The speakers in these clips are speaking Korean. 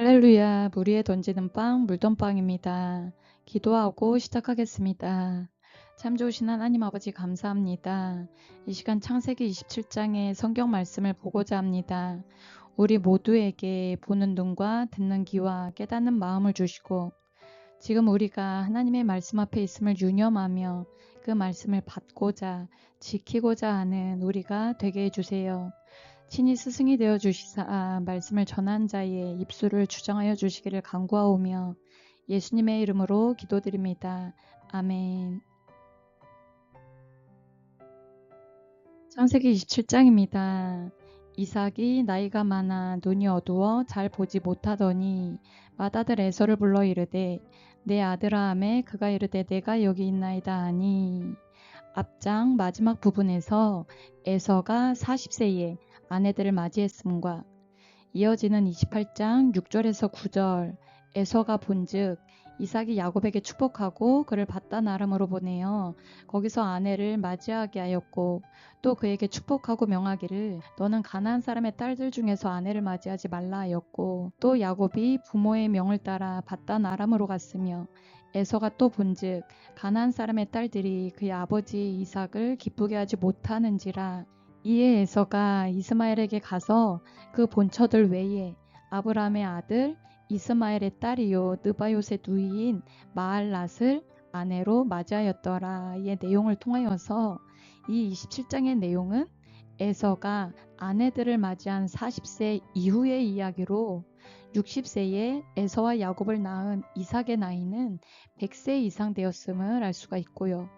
할렐루야, 물 위에 던지는 빵, 물던빵입니다. 기도하고 시작하겠습니다. 참 좋으신 하나님 아버지 감사합니다. 이 시간 창세기 27장의 성경 말씀을 보고자 합니다. 우리 모두에게 보는 눈과 듣는 귀와 깨닫는 마음을 주시고 지금 우리가 하나님의 말씀 앞에 있음을 유념하며 그 말씀을 받고자 지키고자 하는 우리가 되게 해주세요. 친히 스승이 되어 주시사 말씀을 전한 자의 입술을 주정하여 주시기를 간구하오며 예수님의 이름으로 기도드립니다. 아멘. 창세기 27장입니다. 이삭이 나이가 많아 눈이 어두워 잘 보지 못하더니 맏아들 에서를 불러 이르되 내 아들아 함에 그가 이르되 내가 여기 있나이다 하니 앞장 마지막 부분에서 에서가 40세에 아내들을 맞이했음과 이어지는 28장 6절에서 9절 에서가 본즉 이삭이 야곱에게 축복하고 그를 받다 나름으로 보내어 거기서 아내를 맞이하게 하였고 또 그에게 축복하고 명하기를 너는 가나안 사람의 딸들 중에서 아내를 맞이하지 말라 하였고 또 야곱이 부모의 명을 따라 받다 나람으로 갔으며 에서가 또 본즉 가나안 사람의 딸들이 그의 아버지 이삭을 기쁘게 하지 못하는지라 이에 에서가 이스마엘에게 가서 그 본처들 외에 아브라함의 아들 이스마엘의 딸이요 느바요의 누이인 마알랏을 아내로 맞이하였더라의 내용을 통하여서 이 27장의 내용은 에서가 아내들을 맞이한 40세 이후의 이야기로 60세에 에서와 야곱을 낳은 이삭의 나이는 100세 이상 되었음을 알 수가 있고요.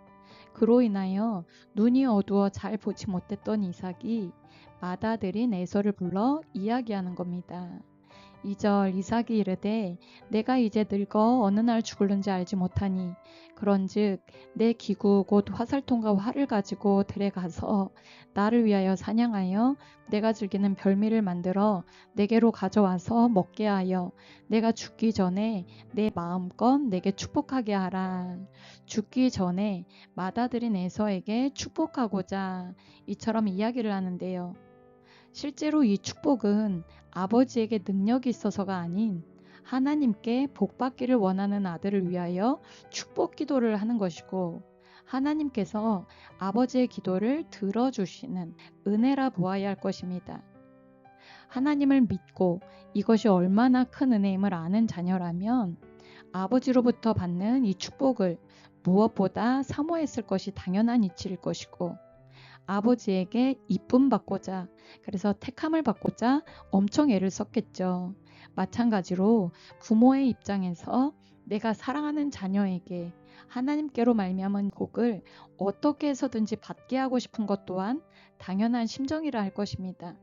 그로 인하여 눈이 어두워 잘 보지 못했던 이삭이 맏아들인 에서를 불러 이야기하는 겁니다. 2절 이삭이 이르되 내가 이제 늙어 어느 날 죽을는지 알지 못하니 그런즉 내 기구 곧 화살통과 활을 가지고 들에 가서 나를 위하여 사냥하여 내가 즐기는 별미를 만들어 내게로 가져와서 먹게 하여 내가 죽기 전에 내 마음껏 내게 축복하게 하라. 죽기 전에 맏아들인 에서에게 축복하고자 이처럼 이야기를 하는데요. 실제로 이 축복은 아버지에게 능력이 있어서가 아닌 하나님께 복받기를 원하는 아들을 위하여 축복 기도를 하는 것이고 하나님께서 아버지의 기도를 들어주시는 은혜라 보아야 할 것입니다. 하나님을 믿고 이것이 얼마나 큰 은혜임을 아는 자녀라면 아버지로부터 받는 이 축복을 무엇보다 사모했을 것이 당연한 이치일 것이고 아버지에게 이쁨 받고자 그래서 택함을 받고자 엄청 애를 썼겠죠. 마찬가지로 부모의 입장에서 내가 사랑하는 자녀에게 하나님께로 말미암은 복을 어떻게 해서든지 받게 하고 싶은 것 또한 당연한 심정이라 할 것입니다.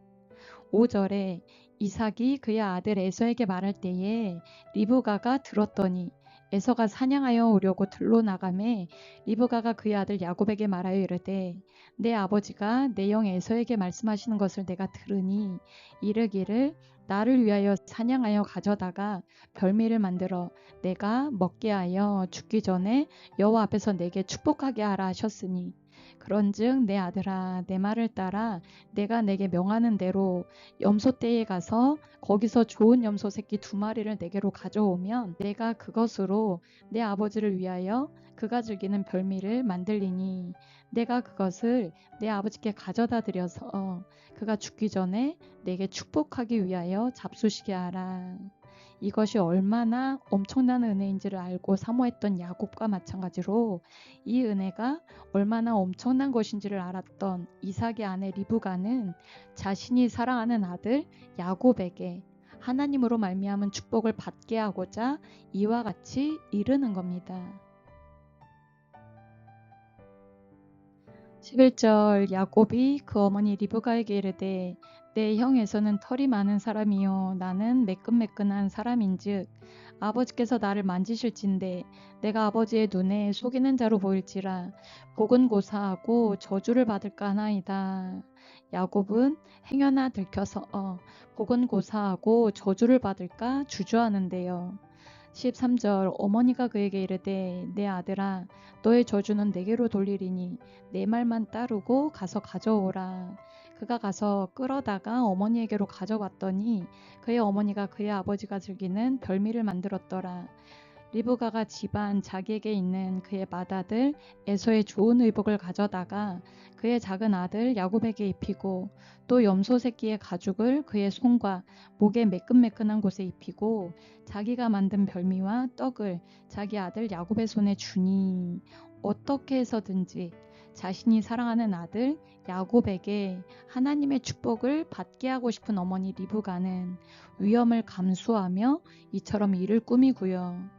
5절에 이삭이 그의 아들 에서에게 말할 때에 리브가가 들었더니 에서가 사냥하여 오려고 들로 나가매 리브가가 그의 아들 야곱에게 말하여 이르되 내 아버지가 내 영 에서에게 말씀하시는 것을 내가 들으니 이르기를 나를 위하여 사냥하여 가져다가 별미를 만들어 내가 먹게 하여 죽기 전에 여호와 앞에서 내게 축복하게 하라 하셨으니 그런즉 내 아들아 내 말을 따라 내가 내게 명하는 대로 염소 떼에 가서 거기서 좋은 염소 새끼 두 마리를 내게로 가져오면 내가 그것으로 내 아버지를 위하여 그가 즐기는 별미를 만들리니 내가 그것을 내 아버지께 가져다 드려서 그가 죽기 전에 내게 축복하기 위하여 잡수시게 하라. 이것이 얼마나 엄청난 은혜인지를 알고 사모했던 야곱과 마찬가지로 이 은혜가 얼마나 엄청난 것인지를 알았던 이삭의 아내 리브가는 자신이 사랑하는 아들 야곱에게 하나님으로 말미암은 축복을 받게 하고자 이와 같이 이르는 겁니다. 11절 야곱이 그 어머니 리브가에게 이르되 내 형에서는 털이 많은 사람이요 나는 매끈매끈한 사람인즉 아버지께서 나를 만지실진데 내가 아버지의 눈에 속이는 자로 보일지라 복은 고사하고 저주를 받을까 하나이다. 야곱은 행여나 들켜서 어, 복은 고사하고 저주를 받을까 주저하는데요. 13절 어머니가 그에게 이르되 내 아들아 너의 저주는 내게로 돌리리니 내 말만 따르고 가서 가져오라. 그가 가서 끌어다가 어머니에게로 가져왔더니 그의 어머니가 그의 아버지가 즐기는 별미를 만들었더라. 리브가가 집안 자기에게 있는 그의 맏아들 에서의 좋은 의복을 가져다가 그의 작은 아들 야곱에게 입히고 또 염소 새끼의 가죽을 그의 손과 목에 매끈매끈한 곳에 입히고 자기가 만든 별미와 떡을 자기 아들 야곱의 손에 주니 어떻게 해서든지 자신이 사랑하는 아들 야곱에게 하나님의 축복을 받게 하고 싶은 어머니 리브가는 위험을 감수하며 이처럼 일을 꾸미고요.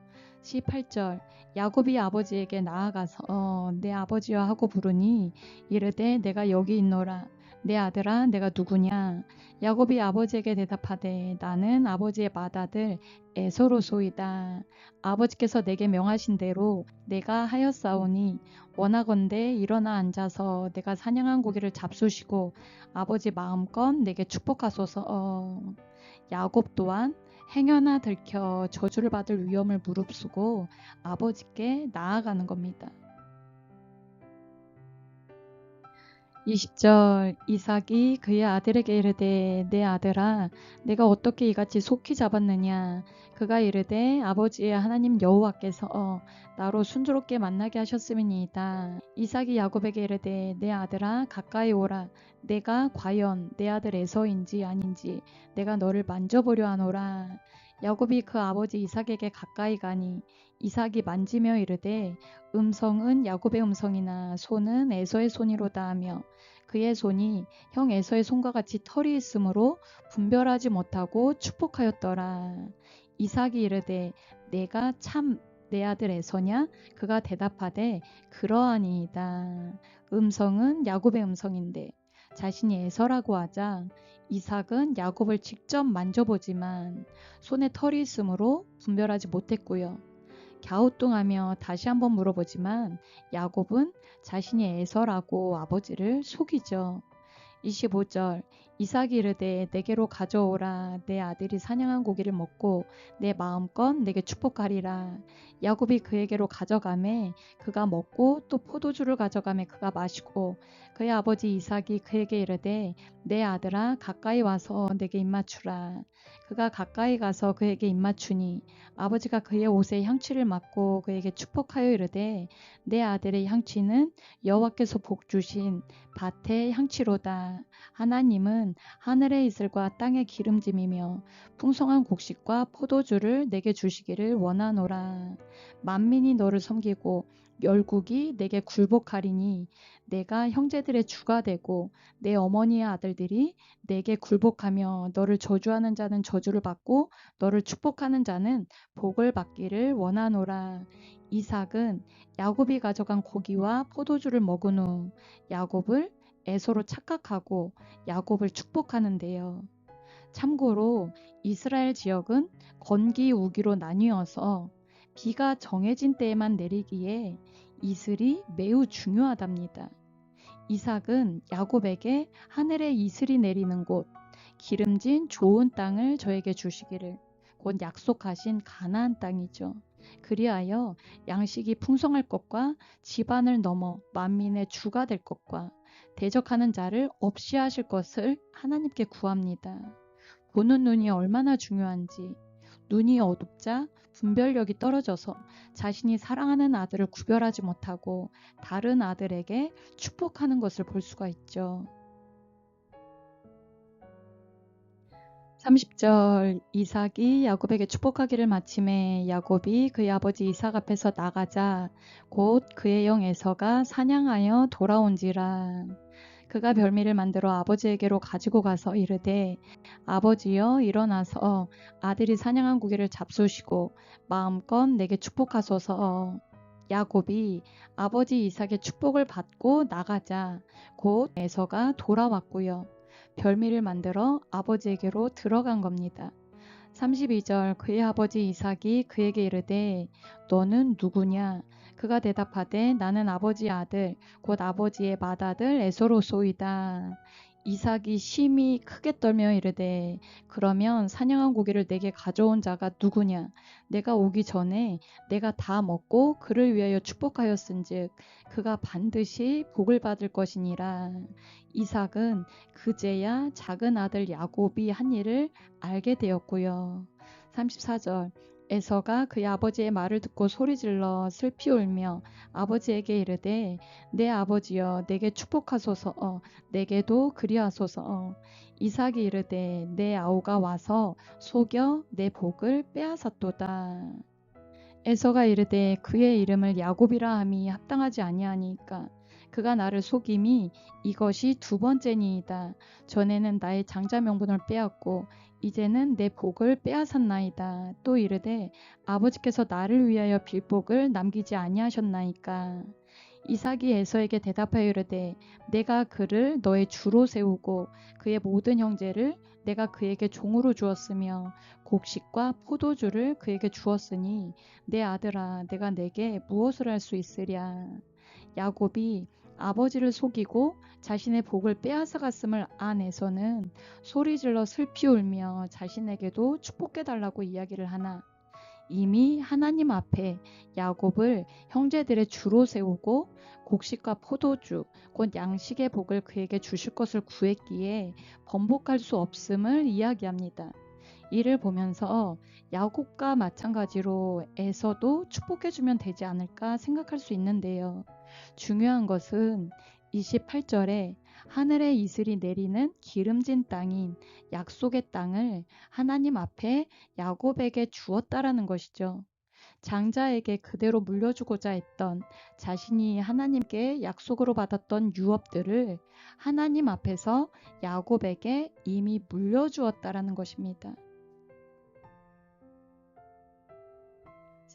18절 야곱이 아버지에게 나아가서 어, 내 아버지여 하고 부르니 이르되 내가 여기 있노라 내 아들아 내가 누구냐 야곱이 아버지에게 대답하되 나는 아버지의 맏아들 에서로소이다 아버지께서 내게 명하신 대로 내가 하였사오니 원하건대 일어나 앉아서 내가 사냥한 고기를 잡수시고 아버지 마음껏 내게 축복하소서 어. 야곱 또한 행여나 들켜 저주를 받을 위험을 무릅쓰고 아버지께 나아가는 겁니다. 20절 이삭이 그의 아들에게 이르되 내 아들아 내가 어떻게 이같이 속히 잡았느냐? 그가 이르되 아버지의 하나님 여호와께서 어, 나로 순조롭게 만나게 하셨음이니이다. 이삭이 야곱에게 이르되 내 아들아 가까이 오라. 내가 과연 내 아들 에서인지 아닌지 내가 너를 만져보려 하노라 야곱이 그 아버지 이삭에게 가까이 가니 이삭이 만지며 이르되 음성은 야곱의 음성이나 손은 에서의 손이로다 하며 그의 손이 형 에서의 손과 같이 털이 있으므로 분별하지 못하고 축복하였더라. 이삭이 이르되 내가 참 내 아들 에서냐? 그가 대답하되 그러하니이다. 음성은 야곱의 음성인데 자신이 에서라고 하자 이삭은 야곱을 직접 만져보지만 손에 털이 있으므로 분별하지 못했고요. 갸우뚱하며 다시 한번 물어보지만 야곱은 자신이 에서라고 아버지를 속이죠. 25절 이삭이 이르되 내게로 가져오라. 내 아들이 사냥한 고기를 먹고 내 마음껏 내게 축복하리라. 야곱이 그에게로 가져가매 그가 먹고 또 포도주를 가져가매 그가 마시고 그의 아버지 이삭이 그에게 이르되 내 아들아 가까이 와서 내게 입맞추라. 그가 가까이 가서 그에게 입맞추니 아버지가 그의 옷에 향취를 맡고 그에게 축복하여 이르되 내 아들의 향취는 여호와께서 복 주신 밭의 향취로다. 하나님 은 하늘의 이슬과 땅의 기름짐이며 풍성한 곡식과 포도주를 내게 주시기를 원하노라. 만민이 너를 섬기고 열국이 내게 굴복하리니 내가 형제들의 주가 되고 내 어머니의 아들들이 내게 굴복하며 너를 저주하는 자는 저주를 받고 너를 축복하는 자는 복을 받기를 원하노라. 이삭은 야곱이 가져간 고기와 포도주를 먹은 후 야곱을 에서로 착각하고 야곱을 축복하는데요. 참고로 이스라엘 지역은 건기 우기로 나뉘어서 비가 정해진 때에만 내리기에 이슬이 매우 중요하답니다. 이삭은 야곱에게 하늘에 이슬이 내리는 곳, 기름진 좋은 땅을 저에게 주시기를 곧 약속하신 가나안 땅이죠. 그리하여 양식이 풍성할 것과 집안을 넘어 만민의 주가 될 것과 대적하는 자를 없이 하실 것을 하나님께 구합니다. 보는 눈이 얼마나 중요한지 눈이 어둡자 분별력이 떨어져서 자신이 사랑하는 아들을 구별하지 못하고 다른 아들에게 축복하는 것을 볼 수가 있죠. 30절 이삭이 야곱에게 축복하기를 마침에 야곱이 그의 아버지 이삭 앞에서 나가자 곧 그의 영 에서가 사냥하여 돌아온지라. 그가 별미를 만들어 아버지에게로 가지고 가서 이르되 아버지여 일어나서 아들이 사냥한 고기를 잡수시고 마음껏 내게 축복하소서. 야곱이 아버지 이삭의 축복을 받고 나가자. 곧 에서가 돌아왔고요. 별미를 만들어 아버지에게로 들어간 겁니다. 32절 그의 아버지 이삭이 그에게 이르되 너는 누구냐 그가 대답하되 나는 아버지의 아들 곧 아버지의 맏아들 에서로소이다. 이삭이 심히 크게 떨며 이르되 그러면 사냥한 고기를 내게 가져온 자가 누구냐? 내가 오기 전에 내가 다 먹고 그를 위하여 축복하였은즉 그가 반드시 복을 받을 것이니라. 이삭은 그제야 작은 아들 야곱이 한 일을 알게 되었고요. 34절 에서가 그의 아버지의 말을 듣고 소리질러 슬피 울며 아버지에게 이르되 내 아버지여 내게 축복하소서 어, 내게도 그리하소서 어. 이삭이 이르되 내 아우가 와서 속여 내 복을 빼앗았도다 에서가 이르되 그의 이름을 야곱이라 함이 합당하지 아니하니까 그가 나를 속임이 이것이 두 번째니이다. 전에는 나의 장자 명분을 빼앗고 이제는 내 복을 빼앗았나이다. 또 이르되 아버지께서 나를 위하여 빌복을 남기지 아니하셨나이까. 이삭이 에서에게 대답하여 이르되 내가 그를 너의 주로 세우고 그의 모든 형제를 내가 그에게 종으로 주었으며 곡식과 포도주를 그에게 주었으니 내 아들아 내가 내게 무엇을 할 수 있으랴. 야곱이 아버지를 속이고 자신의 복을 빼앗아 갔음을 안에서는 소리질러 슬피 울며 자신에게도 축복해 달라고 이야기를 하나 이미 하나님 앞에 야곱을 형제들의 주로 세우고 곡식과 포도주, 곧 양식의 복을 그에게 주실 것을 구했기에 번복할 수 없음을 이야기합니다. 이를 보면서 야곱과 마찬가지로 에서도 축복해주면 되지 않을까 생각할 수 있는데요. 중요한 것은 28절에 하늘의 이슬이 내리는 기름진 땅인 약속의 땅을 하나님 앞에 야곱에게 주었다라는 것이죠. 장자에게 그대로 물려주고자 했던 자신이 하나님께 약속으로 받았던 유업들을 하나님 앞에서 야곱에게 이미 물려주었다라는 것입니다.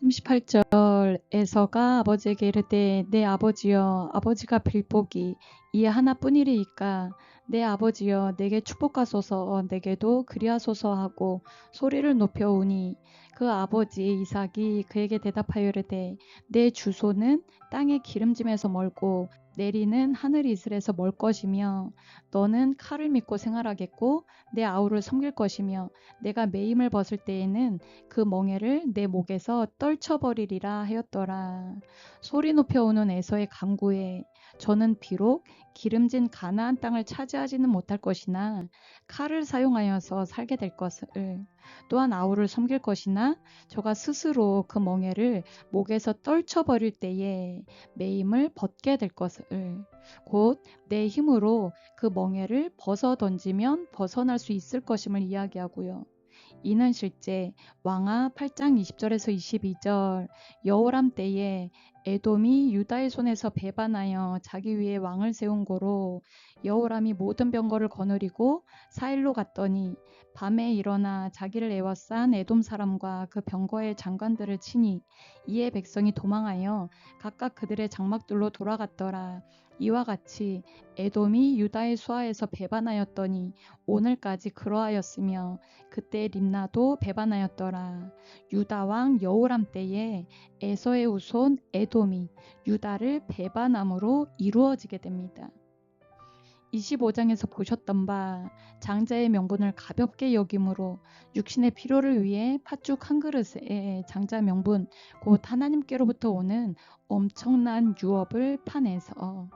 38절 에서가 아버지에게 이르되 내 아버지여 아버지가 빌복이 이 하나뿐이리이까? 내 아버지여 내게 축복하소서. 내게도 그리하소서 하고 소리를 높여오니. 그 아버지 이삭이 그에게 대답하여 이르되 내 주소는 땅의 기름짐에서 멀고 내리는 하늘 이슬에서 멀 것이며 너는 칼을 믿고 생활하겠고 내 아우를 섬길 것이며 내가 매임을 벗을 때에는 그 멍에를 내 목에서 떨쳐버리리라 하였더라. 소리 높여오는 에서의 강구에 저는 비록 기름진 가나안 땅을 차지하지는 못할 것이나 칼을 사용하여서 살게 될 것을 또한 아우를 섬길 것이나 저가 스스로 그 멍에를 목에서 떨쳐버릴 때에 매임을 벗게 될 것을 곧 내 힘으로 그 멍에를 벗어 던지면 벗어날 수 있을 것임을 이야기하고요. 이는 실제 왕하 8장 20절에서 22절 여호람 때에 에돔이 유다의 손에서 배반하여 자기 위에 왕을 세운 고로 여호람이 모든 병거를 거느리고 사일로 갔더니 밤에 일어나 자기를 애워싼 에돔 사람과 그 병거의 장관들을 치니 이에 백성이 도망하여 각각 그들의 장막들로 돌아갔더라. 이와 같이 에돔이 유다의 수하에서 배반하였더니 오늘까지 그러하였으며 그때 림나도 배반하였더라. 유다 왕 여호람 때에 에서의 후손 에돔이 유다를 배반함으로 이루어지게 됩니다. 25장에서 보셨던 바 장자의 명분을 가볍게 여김으로 육신의 필요를 위해 팥죽 한 그릇에 장자 명분 곧 하나님께로부터 오는 엄청난 유업을 파내서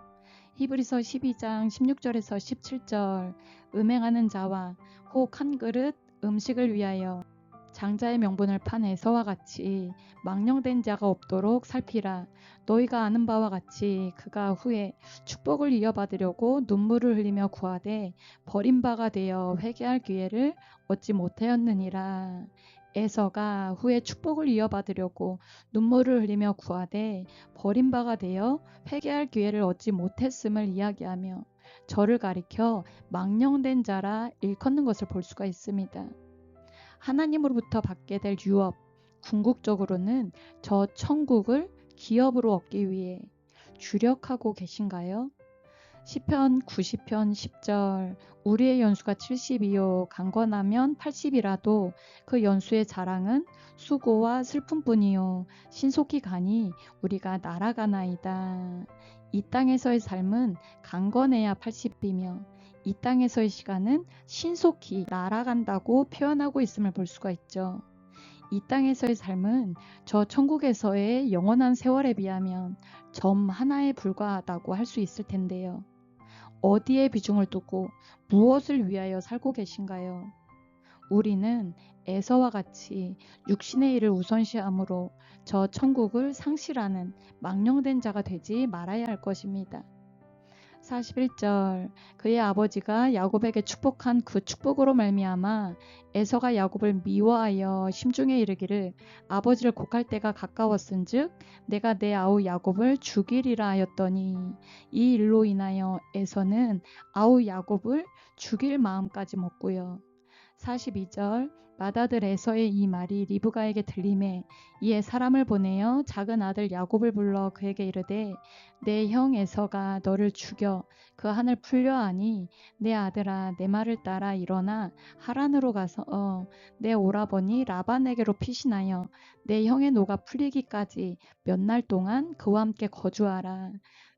히브리서 12장 16절에서 17절 음행하는 자와 혹 한 그릇 음식을 위하여 장자의 명분을 판 에서와 같이 망령된 자가 없도록 살피라. 너희가 아는 바와 같이 그가 후에 축복을 이어받으려고 눈물을 흘리며 구하되 버림바가 되어 회개할 기회를 얻지 못하였느니라. 에서가 후에 축복을 이어받으려고 눈물을 흘리며 구하되 버림바가 되어 회개할 기회를 얻지 못했음을 이야기하며 저를 가리켜 망령된 자라 일컫는 것을 볼 수가 있습니다. 하나님으로부터 받게 될 유업, 궁극적으로는 저 천국을 기업으로 얻기 위해 주력하고 계신가요? 시편 90편 10절 우리의 연수가 72요 강건하면 80이라도 그 연수의 자랑은 수고와 슬픔뿐이요 신속히 가니 우리가 날아가나이다. 이 땅에서의 삶은 강건해야 80이며 이 땅에서의 시간은 신속히 날아간다고 표현하고 있음을 볼 수가 있죠. 이 땅에서의 삶은 저 천국에서의 영원한 세월에 비하면 점 하나에 불과하다고 할 수 있을 텐데요. 어디에 비중을 두고 무엇을 위하여 살고 계신가요? 우리는 에서와 같이 육신의 일을 우선시함으로 저 천국을 상실하는 망령된 자가 되지 말아야 할 것입니다. 41절 그의 아버지가 야곱에게 축복한 그 축복으로 말미암아 에서가 야곱을 미워하여 심중에 이르기를 아버지를 곡할 때가 가까웠은즉 내가 내 아우 야곱을 죽이리라 하였더니 이 일로 인하여 에서는 아우 야곱을 죽일 마음까지 먹고요. 42절 맏아들 에서의 이 말이 리브가에게 들림에 이에 사람을 보내어 작은 아들 야곱을 불러 그에게 이르되 내 형 에서가 너를 죽여 그 한을 풀려 하니 내 아들아 내 말을 따라 일어나 하란으로 가서 어, 내 오라버니 라반에게로 피신하여 내 형의 노가 풀리기까지 몇 날 동안 그와 함께 거주하라.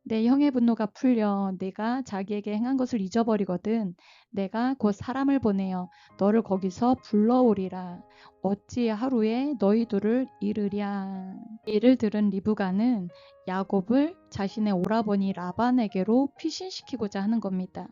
내 형의 분노가 풀려 내가 자기에게 행한 것을 잊어버리거든. 내가 곧 사람을 보내어 너를 거기서 불러오리라. 어찌 하루에 너희 둘을 이르랴. 이를 들은 리브가는 야곱을 자신의 오라버니 라반에게로 피신시키고자 하는 겁니다.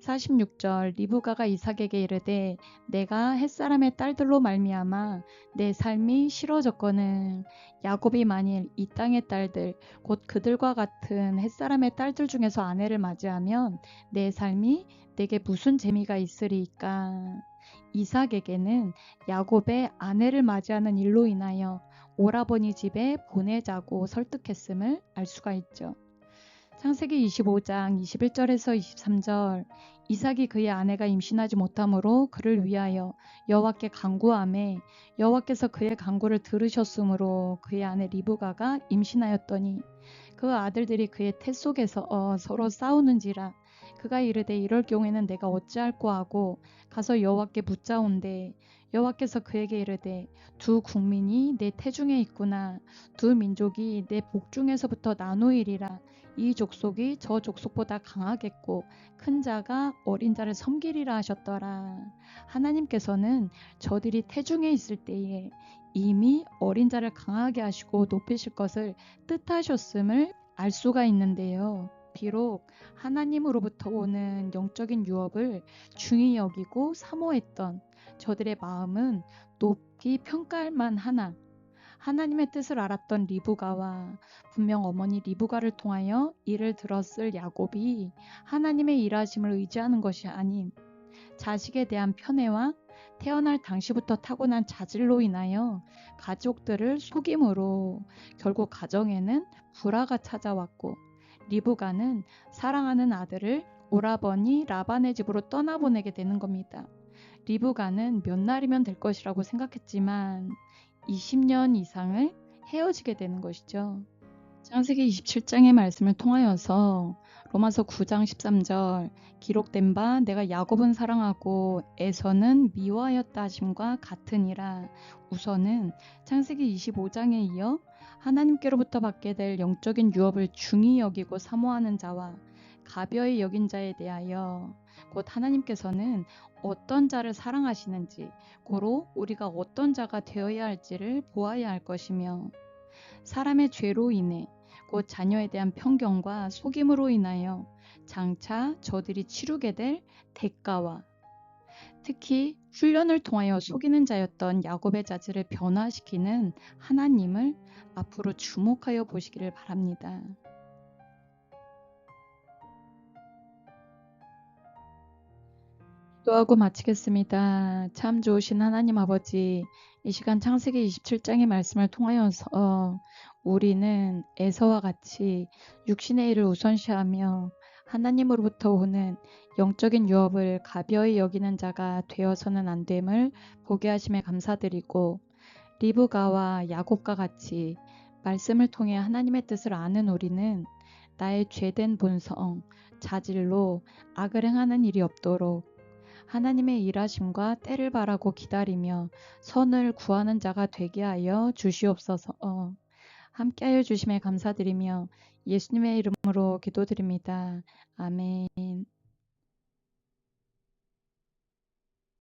46절 리브가가 이삭에게 이르되 내가 햇사람의 딸들로 말미암아 내 삶이 싫어졌거늘 야곱이 만일 이 땅의 딸들 곧 그들과 같은 햇사람의 딸들 중에서 아내를 맞이하면 내 삶이 내게 무슨 재미가 있으리까 이삭에게는 야곱의 아내를 맞이하는 일로 인하여 오라버니 집에 보내자고 설득했음을 알 수가 있죠. 창세기 25장 21절에서 23절. 이삭이 그의 아내가 임신하지 못하므로 그를 위하여 여호와께 간구하매 여호와께서 그의 간구를 들으셨으므로 그의 아내 리브가가 임신하였더니 그 아들들이 그의 태 속에서 어, 서로 싸우는지라 그가 이르되 이럴 경우에는 내가 어찌할꼬 하고 가서 여호와께 묻자온대 여호와께서 그에게 이르되 두 국민이 내 태중에 있구나. 두 민족이 내 복중에서부터 나누이리라 이 족속이 저 족속보다 강하겠고 큰 자가 어린 자를 섬기리라 하셨더라. 하나님께서는 저들이 태중에 있을 때에 이미 어린 자를 강하게 하시고 높이실 것을 뜻하셨음을 알 수가 있는데요. 비록 하나님으로부터 오는 영적인 유업을 중히 여기고 사모했던 저들의 마음은 높이 평가할 만하나 하나님의 뜻을 알았던 리브가와 분명 어머니 리브가를 통하여 이를 들었을 야곱이 하나님의 일하심을 의지하는 것이 아닌 자식에 대한 편애와 태어날 당시부터 타고난 자질로 인하여 가족들을 속임으로 결국 가정에는 불화가 찾아왔고 리브가는 사랑하는 아들을 오라버니 라반의 집으로 떠나보내게 되는 겁니다. 리브가는 몇 날이면 될 것이라고 생각했지만 20년 이상을 헤어지게 되는 것이죠. 창세기 27장의 말씀을 통하여서 로마서 9장 13절 기록된 바 내가 야곱은 사랑하고 에서는 미워하였다 하심과 같으니라 우선은 창세기 25장에 이어 하나님께로부터 받게 될 영적인 유업을 중히 여기고 사모하는 자와 가벼이 여긴 자에 대하여 곧 하나님께서는 어떤 자를 사랑하시는지 고로 우리가 어떤 자가 되어야 할지를 보아야 할 것이며 사람의 죄로 인해 곧 자녀에 대한 편견과 속임으로 인하여 장차 저들이 치르게 될 대가와 특히 훈련을 통하여 속이는 자였던 야곱의 자질을 변화시키는 하나님을 앞으로 주목하여 보시기를 바랍니다. 기도하고 마치겠습니다. 참 좋으신 하나님 아버지, 이 시간 창세기 27장의 말씀을 통하여서 우리는 에서와 같이 육신의 일을 우선시하며 하나님으로부터 오는 영적인 유업을 가벼이 여기는 자가 되어서는 안 됨을 보게 하심에 감사드리고 리브가와 야곱과 같이 말씀을 통해 하나님의 뜻을 아는 우리는 나의 죄된 본성, 자질로 악을 행하는 일이 없도록 하나님의 일하심과 때를 바라고 기다리며 선을 구하는 자가 되게 하여 주시옵소서. 어, 함께하여 주심에 감사드리며 예수님의 이름으로 기도드립니다. 아멘.